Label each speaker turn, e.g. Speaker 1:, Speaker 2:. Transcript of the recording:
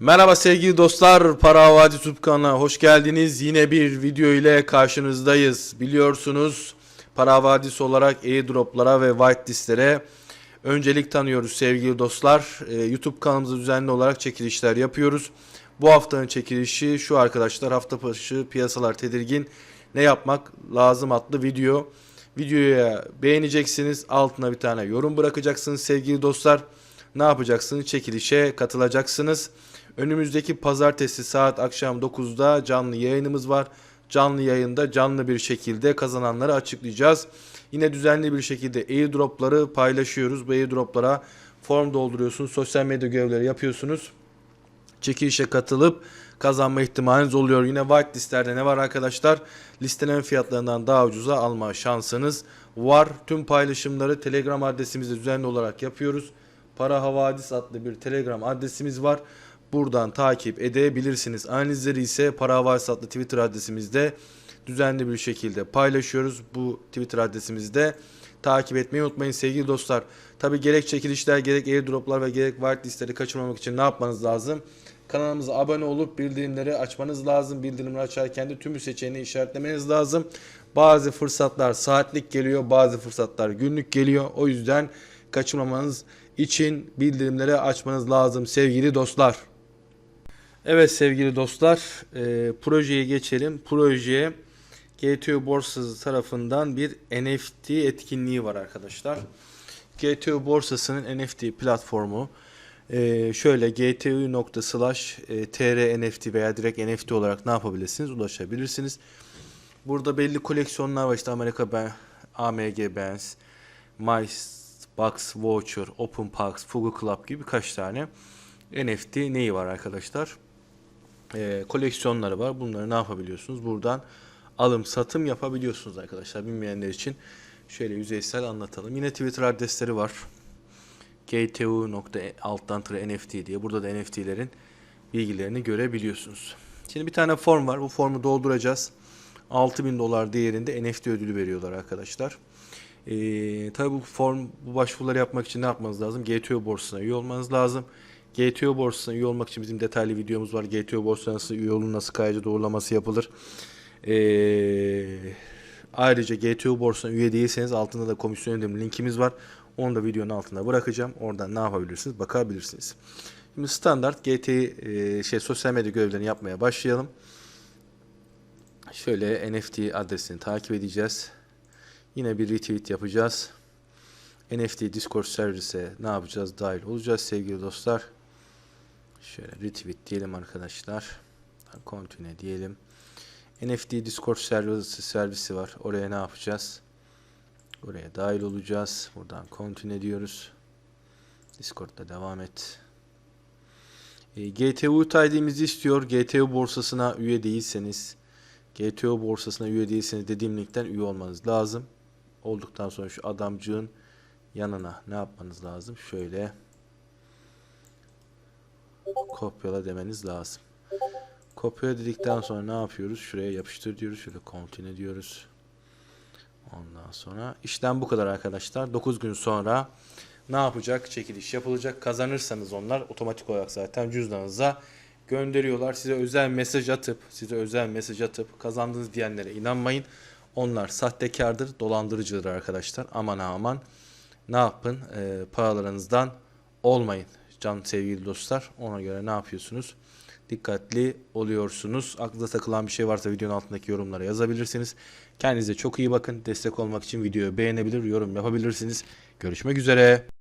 Speaker 1: Merhaba sevgili dostlar, Para Havadi YouTube kanalına hoş geldiniz. Yine bir video ile karşınızdayız. Biliyorsunuz Para Havadisi olarak airdroplara ve whitelistlere öncelik tanıyoruz sevgili dostlar. Ee, YouTube kanalımızda düzenli olarak çekilişler yapıyoruz. Bu haftanın çekilişi şu arkadaşlar hafta başı piyasalar tedirgin ne yapmak lazım adlı video. Videoya beğeneceksiniz altına bir tane yorum bırakacaksınız sevgili dostlar. Ne yapacaksınız? Çekilişe katılacaksınız. Önümüzdeki pazartesi saat akşam 9'da canlı yayınımız var. Canlı yayında canlı bir şekilde kazananları açıklayacağız. Yine düzenli bir şekilde airdropları paylaşıyoruz. Bu airdroplara form dolduruyorsunuz. Sosyal medya görevleri yapıyorsunuz. Çekilişe katılıp kazanma ihtimaliniz oluyor. Yine white listelerde ne var arkadaşlar? Listelenen fiyatlarından daha ucuza alma şansınız var. Tüm paylaşımları Telegram adresimizde düzenli olarak yapıyoruz. Para Havadis adlı bir Telegram adresimiz var. Buradan takip edebilirsiniz. Analizleri ise Para Havadis adlı Twitter adresimizde düzenli bir şekilde paylaşıyoruz. Bu Twitter adresimizde takip etmeyi unutmayın sevgili dostlar. Tabi gerek çekilişler, gerek airdroplar ve gerek whitelistleri kaçırmamak için ne yapmanız lazım? Kanalımıza abone olup bildirimleri açmanız lazım. Bildirimleri açarken de tümü seçeneği işaretlemeniz lazım. Bazı fırsatlar saatlik geliyor, bazı fırsatlar günlük geliyor. O yüzden kaçırmamanız için bildirimleri açmanız lazım sevgili dostlar. Evet sevgili dostlar, e, projeye geçelim. Projeye GTO borsası tarafından bir NFT etkinliği var arkadaşlar. GTO borsasının NFT platformu e, şöyle gtu.slash e, NFT veya direkt NFT olarak ne yapabilirsiniz? Ulaşabilirsiniz. Burada belli koleksiyonlar var işte Amerika ben AMG Benz, Mice Box Voucher, Open Box, Fugu Club gibi birkaç tane NFT neyi var arkadaşlar? Ee, koleksiyonları var. Bunları ne yapabiliyorsunuz? Buradan alım satım yapabiliyorsunuz arkadaşlar. Bilmeyenler için şöyle yüzeysel anlatalım. Yine Twitter adresleri var. NFT diye. Burada da NFT'lerin bilgilerini görebiliyorsunuz. Şimdi bir tane form var. Bu formu dolduracağız. 6000 dolar değerinde NFT ödülü veriyorlar arkadaşlar. Ee, tabii bu form bu başvuruları yapmak için ne yapmanız lazım? GTO borsasına üye olmanız lazım. GTO borsasına üye olmak için bizim detaylı videomuz var. GTO borsasına nasıl üye olun, nasıl kayıcı doğrulaması yapılır. Ee, ayrıca GTO borsasına üye değilseniz altında da komisyon ödeme linkimiz var. Onu da videonun altına bırakacağım. Oradan ne yapabilirsiniz? Bakabilirsiniz. Şimdi standart GT e, şey sosyal medya görevlerini yapmaya başlayalım. Şöyle NFT adresini takip edeceğiz. Yine bir retweet yapacağız. NFT Discord servise ne yapacağız? Dahil olacağız sevgili dostlar. Şöyle retweet diyelim arkadaşlar. Continue diyelim. NFT Discord servisi, servisi var. Oraya ne yapacağız? Oraya dahil olacağız. Buradan continue diyoruz. Discord'da devam et. E, GTU ID'mizi istiyor. GTU borsasına üye değilseniz GTO borsasına üye değilseniz dediğim linkten üye olmanız lazım. Olduktan sonra şu adamcığın yanına ne yapmanız lazım? Şöyle kopyala demeniz lazım. Kopyala dedikten sonra ne yapıyoruz? Şuraya yapıştır diyoruz. Şöyle continue diyoruz. Ondan sonra işlem bu kadar arkadaşlar. 9 gün sonra ne yapacak? Çekiliş yapılacak. Kazanırsanız onlar otomatik olarak zaten cüzdanınıza gönderiyorlar. Size özel mesaj atıp, size özel mesaj atıp kazandınız diyenlere inanmayın. Onlar sahtekardır, dolandırıcıdır arkadaşlar. Aman aman. Ne yapın? Ee, paralarınızdan olmayın can sevgili dostlar. Ona göre ne yapıyorsunuz? Dikkatli oluyorsunuz. Aklınıza takılan bir şey varsa videonun altındaki yorumlara yazabilirsiniz. Kendinize çok iyi bakın. Destek olmak için videoyu beğenebilir, yorum yapabilirsiniz. Görüşmek üzere.